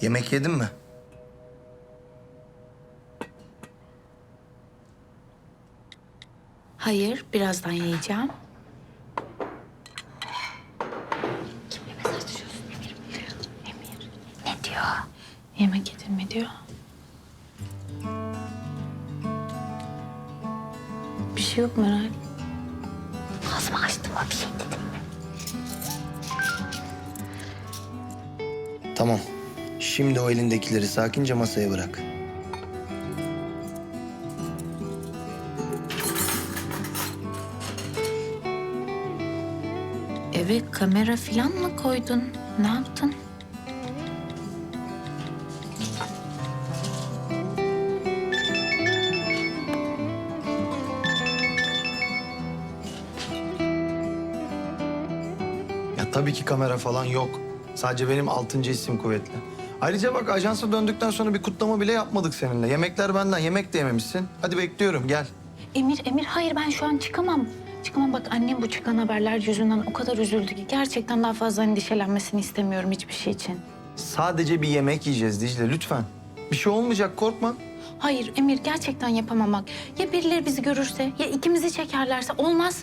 Yemek yedin mi? Hayır, birazdan yiyeceğim. Kimle mesajlaşıyorsun Emir? Emir. Ne diyor? Yemek yedin mi diyor? Bir şey yok Meral. Ağzımı açtım ama bir şey dedim mi? Tamam. Şimdi o elindekileri sakince masaya bırak. Eve kamera falan mı koydun? Ne yaptın? Ya tabii ki kamera falan yok. Sadece benim altıncı isim kuvvetli. Ayrıca bak ajansa döndükten sonra bir kutlama bile yapmadık seninle. Yemekler benden, yemek de yememişsin. Hadi bekliyorum, gel. Emir, Emir hayır ben şu an çıkamam. Çıkamam bak annem bu çıkan haberler yüzünden o kadar üzüldü ki gerçekten daha fazla endişelenmesini istemiyorum hiçbir şey için. Sadece bir yemek yiyeceğiz Dicle, lütfen. Bir şey olmayacak, korkma. Hayır Emir gerçekten yapamam bak. Ya birileri bizi görürse ya ikimizi çekerlerse olmaz.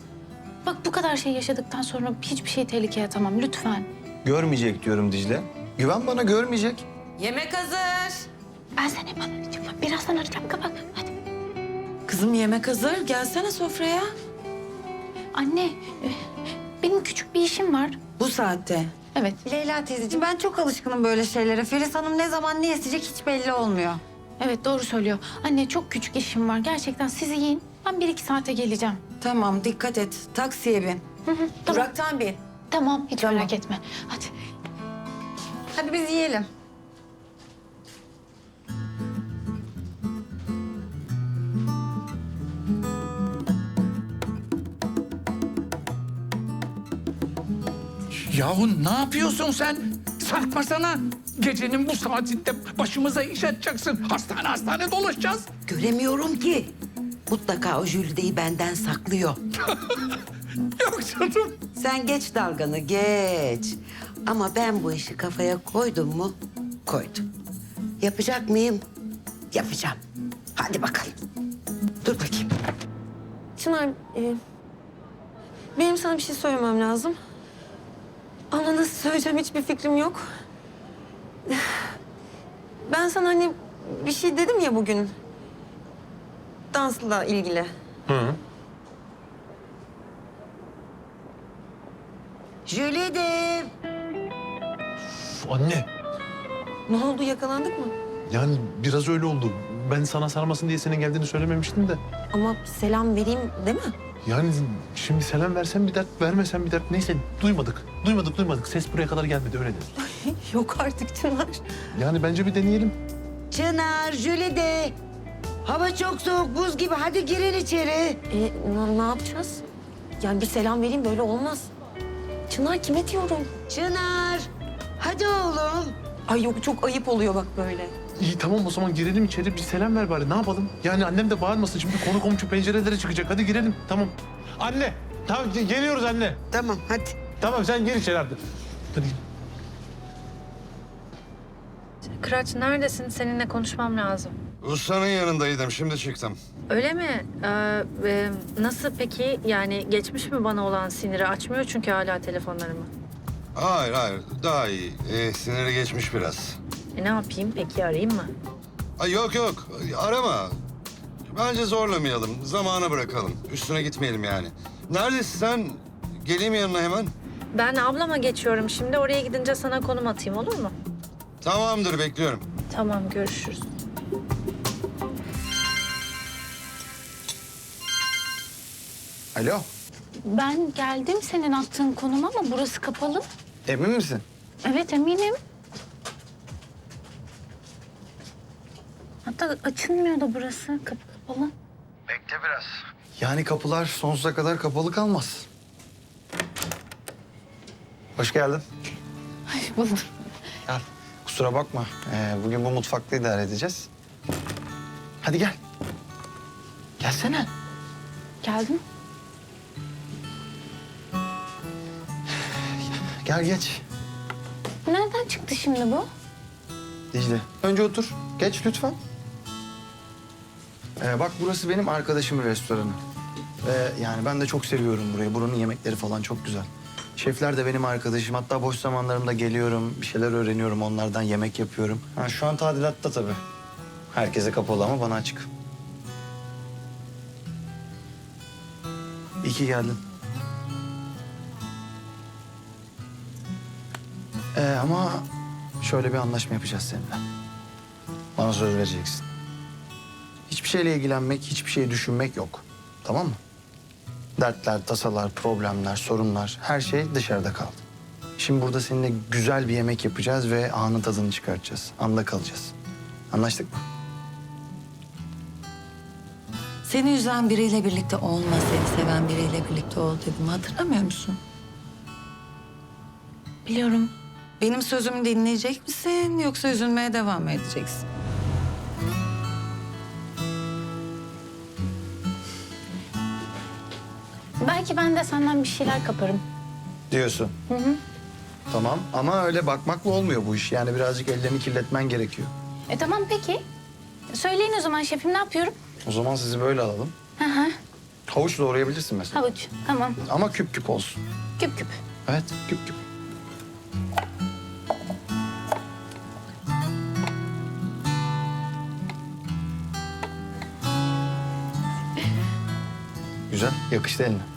Bak bu kadar şey yaşadıktan sonra hiçbir şey tehlikeye atamam lütfen. Görmeyecek diyorum Dicle. Güven bana, görmeyecek. Yemek hazır. Ben seni hemen arayacağım. Birazdan arayacağım kapat. Hadi. Kızım yemek hazır. Gelsene sofraya. Anne e, benim küçük bir işim var. Bu saatte. Evet. Leyla teyzeciğim ben çok alışkınım böyle şeylere. Feriz Hanım ne zaman ne isteyecek hiç belli olmuyor. Evet doğru söylüyor. Anne çok küçük işim var. Gerçekten sizi yiyin. Ben bir iki saate geleceğim. Tamam dikkat et. Taksiye bin. Tamam. Duraktan bin. Tamam hiç merak etme. Hadi. Hadi biz yiyelim. Yahu ne yapıyorsun sen? Sarkmasana. Gecenin bu saatinde başımıza iş açacaksın. Hastane hastane dolaşacağız. Göremiyorum ki. Mutlaka o Jülide'yi benden saklıyor. Yok canım. Sen geç dalganı geç. Ama ben bu işi kafaya koydum mu? Koydum. Yapacak mıyım? Yapacağım. Hadi bakalım. Dur bakayım. Çınar, e, benim sana bir şey söylemem lazım. Ama nasıl söyleyeceğim hiçbir fikrim yok. Ben sana hani bir şey dedim ya bugün. Dansla ilgili. Jülide. Anne, Ne oldu yakalandık mı? yani biraz öyle oldu. Ben sana sarmasın diye senin geldiğini söylememiştim de. Ama selam vereyim değil mi? Yani şimdi selam versen bir dert, vermesen bir dert. Neyse duymadık. Duymadık, duymadık. Ses buraya kadar gelmedi öyle de. Yok artık Çınar. Yani bence bir deneyelim. Çınar, Jülide. Hava çok soğuk, buz gibi. Hadi girin içeri. E, ne, ne yapacağız? Yani bir selam vereyim böyle olmaz. Çınar kime diyorum? Çınar. Hadi oğlum. Ay yok çok ayıp oluyor bak böyle. İyi tamam o zaman girelim içeri. Bir selam ver bari. Ne yapalım? Yani annem de bağırmasın. Şimdi konu komşu pencerelere çıkacak. Hadi girelim. Tamam. Anne. Tamam ge- geliyoruz anne. Tamam, hadi. Tamam sen gir içeri artık. Hadi. Kıraç neredesin? Seninle konuşmam lazım. Ustanın yanındaydım, şimdi çıktım. Öyle mi? Ee, e, nasıl peki? Yani geçmiş mi bana olan siniri? Açmıyor çünkü hala telefonlarımı. Hayır, hayır, daha iyi. Ee, siniri geçmiş biraz. E ne yapayım? Peki arayayım mı? Ay yok yok, arama. Bence zorlamayalım, zamana bırakalım. Üstüne gitmeyelim yani. Neredesin sen? Geleyim yanına hemen. Ben ablama geçiyorum şimdi. Oraya gidince sana konum atayım olur mu? Tamamdır, bekliyorum. Tamam görüşürüz. Alo, Ben geldim senin attığın konuma ama burası kapalı. Emin misin? Evet eminim. Hatta açılmıyor da burası. Kapı kapalı. Bekle biraz. Yani kapılar sonsuza kadar kapalı kalmaz. Hoş geldin. Ay buldum. Gel. Kusura bakma. Ee, bugün bu mutfakta idare edeceğiz. Hadi gel. Gelsene. Geldim. Gel geç. Nereden çıktı şimdi bu? Dicle. Önce otur. Geç lütfen. Ee, bak burası benim arkadaşımın restoranı. Ve yani ben de çok seviyorum burayı. Buranın yemekleri falan çok güzel. Şefler de benim arkadaşım. Hatta boş zamanlarımda geliyorum, bir şeyler öğreniyorum onlardan, yemek yapıyorum. Ha, şu an tadilatta tabii. Herkese kapalı ama bana açık. İyi ki geldin. Ee, ama şöyle bir anlaşma yapacağız seninle. Bana söz vereceksin. Hiçbir şeyle ilgilenmek, hiçbir şey düşünmek yok. Tamam mı? Dertler, tasalar, problemler, sorunlar her şey dışarıda kaldı. Şimdi burada seninle güzel bir yemek yapacağız ve anın tadını çıkartacağız. Anda kalacağız. Anlaştık mı? Seni üzen biriyle birlikte olma, seni seven biriyle birlikte ol dedim. Hatırlamıyor musun? Biliyorum. Benim sözümü dinleyecek misin yoksa üzülmeye devam mı edeceksin? Belki ben de senden bir şeyler kaparım. Diyorsun. Hı hı. Tamam ama öyle bakmakla olmuyor bu iş. Yani birazcık ellerini kirletmen gerekiyor. E tamam peki. Söyleyin o zaman şefim ne yapıyorum? O zaman sizi böyle alalım. Hı hı. Havuç doğrayabilirsin mesela. Havuç. Tamam. Ama küp küp olsun. Küp küp. Evet, küp küp. Yakıştı eline.